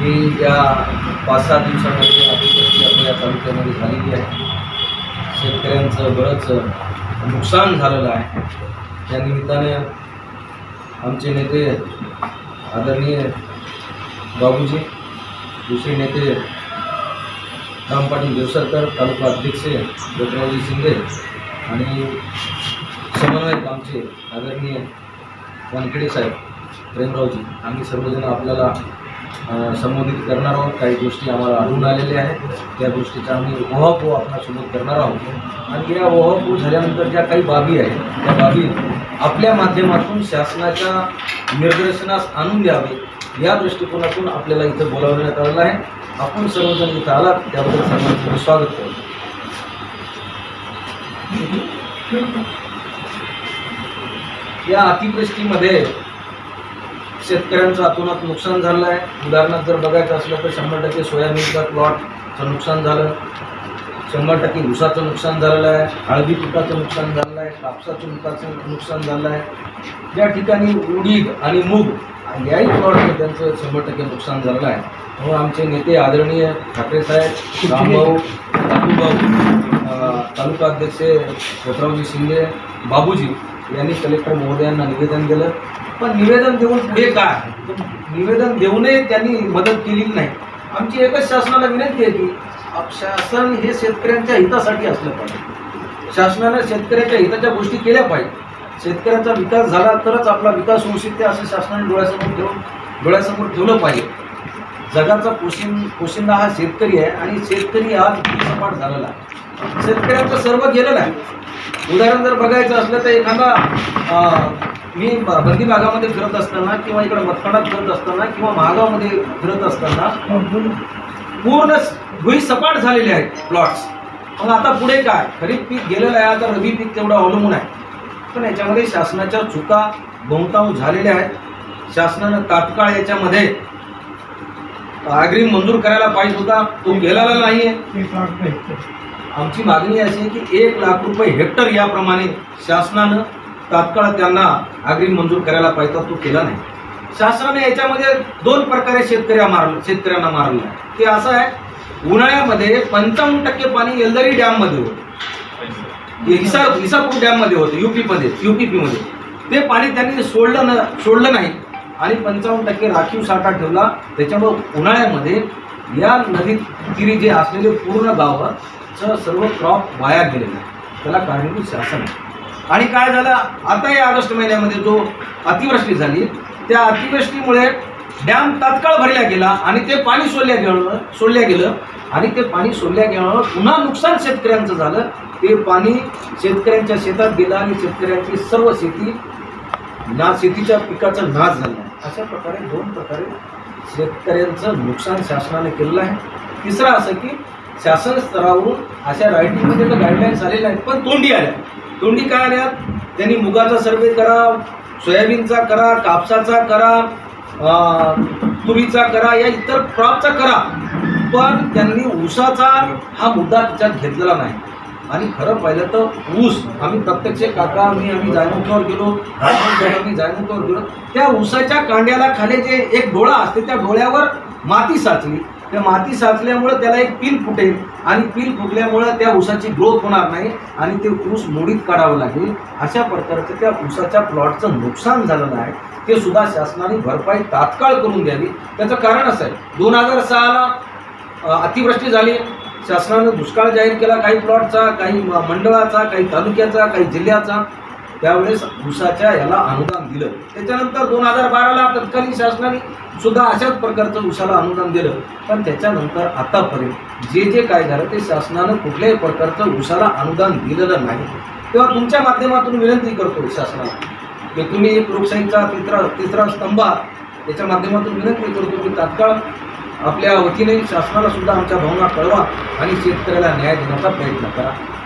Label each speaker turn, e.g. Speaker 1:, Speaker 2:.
Speaker 1: ही या पाच सहा दिवसामध्ये अतिवृष्टी आपल्या या तालुक्यामध्ये झालेली आहे. शेतकऱ्यांचं बरंच नुकसान झालेलं आहे. त्या निमित्ताने आमचे नेते आदरणीय बाबूजी दुसरे नेते राम पाटील देवसरकर तालुका अध्यक्ष डॉक्टररावजी शिंदे आणि समन्वयक आमचे आदरणीय वानखेडे साहेब प्रेमरावजी. आम्ही सर्वजण आपल्याला संबोधित करणार आहोत. काही गोष्टी आम्हाला आढळून आलेल्या आहेत. त्या गोष्टीचा आम्ही ओहापोह आपणासोबत करणार आहोत. आणि या ओहापोह झाल्यानंतर ज्या काही बाबी आहेत त्या बाबी आपल्या माध्यमातून शासनाच्या निर्देशनास आणून द्यावे या दृष्टिकोनातून आपल्याला इथं बोलावण्यात आलेलं आहे. आपण सर्वजण इथं आलात त्याबद्दल सर्वांचं स्वागत करतो. या अतिवृष्टीमध्ये शेतकऱ्यांचं अतोनात नुकसान झालं आहे उदाहरणार्थ जर बघायचं असलं तर शंभर टक्के सोयाबीनचा प्लॉटचं नुकसान झालं. शंभर टक्के ऊसाचं नुकसान झालेलं आहे. हळदी पिकाचं नुकसान झालेलं आहे. कापसाचं पिकाचं नुकसान झालं आहे. या ठिकाणी उडीद आणि मूग याही प्लॉटमध्ये त्यांचं शंभर टक्के नुकसान झालेलं आहे. म्हणून आमचे नेते आदरणीय ठाकरे साहेब रामभाऊ बाबूभाऊ तालुका अध्यक्ष पोतरावजी शिंदे बाबूजी यांनी कलेक्टर महोदयांना निवेदन दिलं पण निवेदन देऊन पुढे काय तर निवेदन देऊनही त्यांनी मदत केलेली नाही. आमची एकच शासनाला विनंती आहे की शासन हे शेतकऱ्यांच्या हितासाठी असलं पाहिजे. शासनानं शेतकऱ्याच्या हिताच्या गोष्टी केल्या पाहिजे. शेतकऱ्याचा विकास झाला तरच आपला विकास होऊ शकते असं शासनाने डोळ्यासमोर ठेवून डोळ्यासमोर ठेवलं पाहिजे. जगाचा पोशिं पोशिंदा हा शेतकरी आहे आणि शेतकरी हा सपाट झालेला आहे. शेतकऱ्यांचं सर्व गेलेलं आहे उदाहरण जर बघायचं असलं तर एखादा मी बंदी भागामध्ये फिरत असताना किंवा इकडे मतखंडात फिरत असताना किंवा महागावमध्ये फिरत असताना पूर्ण भुई सपाट झालेले आहेत प्लॉट्स मग आता पुढे काय? खरीप पीक गेलेलं आहे आता रबी पीक तेवढं अवलंबून आहे. पण याच्यामध्ये शासनाच्या चुका बहुतांश झालेल्या आहेत. शासनानं तात्काळ याच्यामध्ये अग्रिम मंजूर करायला पाहिजे होता. तो गेलेला नाही आहे आमची मागणी अशी आहे की एक लाख रुपये हेक्टर याप्रमाणे शासनानं तात्काळ त्यांना अग्रिम मंजूर करायला पाहिजे तो केला नाही. शासनाने याच्यामध्ये दोन प्रकारे शेतकऱ्या मार शेतकऱ्यांना मारलं. आहे ते असं आहे उन्हाळ्यामध्ये पंचावन्न टक्के पाणी येलदरी डॅममध्ये होतं. हिसार हिसापूर डॅममध्ये होतं युपीमध्ये युपीपीमध्ये. ते पाणी त्यांनी सोडलं न सोडलं नाही. आणि पंचावन्न टक्के राखीव साठा ठेवला. त्याच्यामुळं उन्हाळ्यामध्ये या नदी तिरी जे असलेले पूर्ण गावाचं सर्व क्रॉप वाया गेलेलं आहे. त्याला कारणीभूत शासन आहे. आणि काय झालं? आता या ऑगस्ट महिन्यामध्ये जो अतिवृष्टी झाली त्या अतिवृष्टीमुळे डॅम तात्काळ भरल्या गेला आणि ते पाणी सोडल्या गेलं सोडल्या गेलं. आणि ते पाणी सोडल्या गेल्यावर पुन्हा नुकसान शेतकऱ्यांचं झालं. ते पाणी शेतकऱ्यांच्या शेतात गेलं आणि शेतकऱ्यांची सर्व शेती ना शेतीच्या पिकाचा नाश झाला. अशा प्रकारे दोन प्रकारे शेतकऱ्यांचं नुकसान शासनाने केलेलं आहे. तिसरं असं की शासन स्तरावरून अशा रायटिंगमध्ये तर गाईडलाईन्स आलेल्या आहेत पण तोंडी आल्या. तोंडी काय आल्यात त्यांनी मुगाचा सर्वे करा सोयाबीनचा करा कापसाचा करा तुरीचा करा या इतर क्रॉपचा करा. पण त्यांनी ऊसाचा हा मुद्दा त्याच्यात घेतलेला नाही. आणि खरं पाहिलं तर ऊस आम्ही प्रत्यक्ष काका मी आम्ही जायमुखावर गेलो आम्ही जायमुखावर गेलो. त्या ऊसाच्या कांड्याला खाली जे एक डोळा असते त्या डोळ्यावर माती साचली. त्या माती साचल्यामुळं त्याला एक पील फुटेल आणि पील फुटल्यामुळं त्या ऊसाची ग्रोथ होणार नाही आणि ते ऊस मोडीत काढावं लागेल. अशा प्रकारचं त्या ऊसाच्या प्लॉटचं नुकसान झालेलं आहे. ते सुद्धा शासनाने भरपाई तात्काळ करून द्यावी. त्याचं कारण असं आहे. दोन हजार सहाला अतिवृष्टी झाली. शासनानं दुष्काळ जाहीर केला. काही प्लॉटचा काही मंडळाचा काही तालुक्याचा काही जिल्ह्याचा. त्यावेळेस ऊसाच्या याला अनुदान दिलं. त्याच्यानंतर दोन हजार बाराला तत्कालीन शासनाने सुद्धा अशाच प्रकारचं ऊसाला अनुदान दिलं. पण त्याच्यानंतर आतापर्यंत जे जे काय झालं ते शासनानं कुठल्याही प्रकारचं ऊसाला अनुदान दिलेलं नाही. तेव्हा तुमच्या माध्यमातून विनंती करतो शासनाला की तुम्ही एक लोकशाहीचा तिसरा तिसरा स्तंभ आहात. त्याच्या माध्यमातून विनंती करतो की तात्काळ आपल्या वतीने शासनाला सुद्धा आमच्या भावना कळवा आणि शेतकऱ्याला न्याय देण्याचा प्रयत्न करा.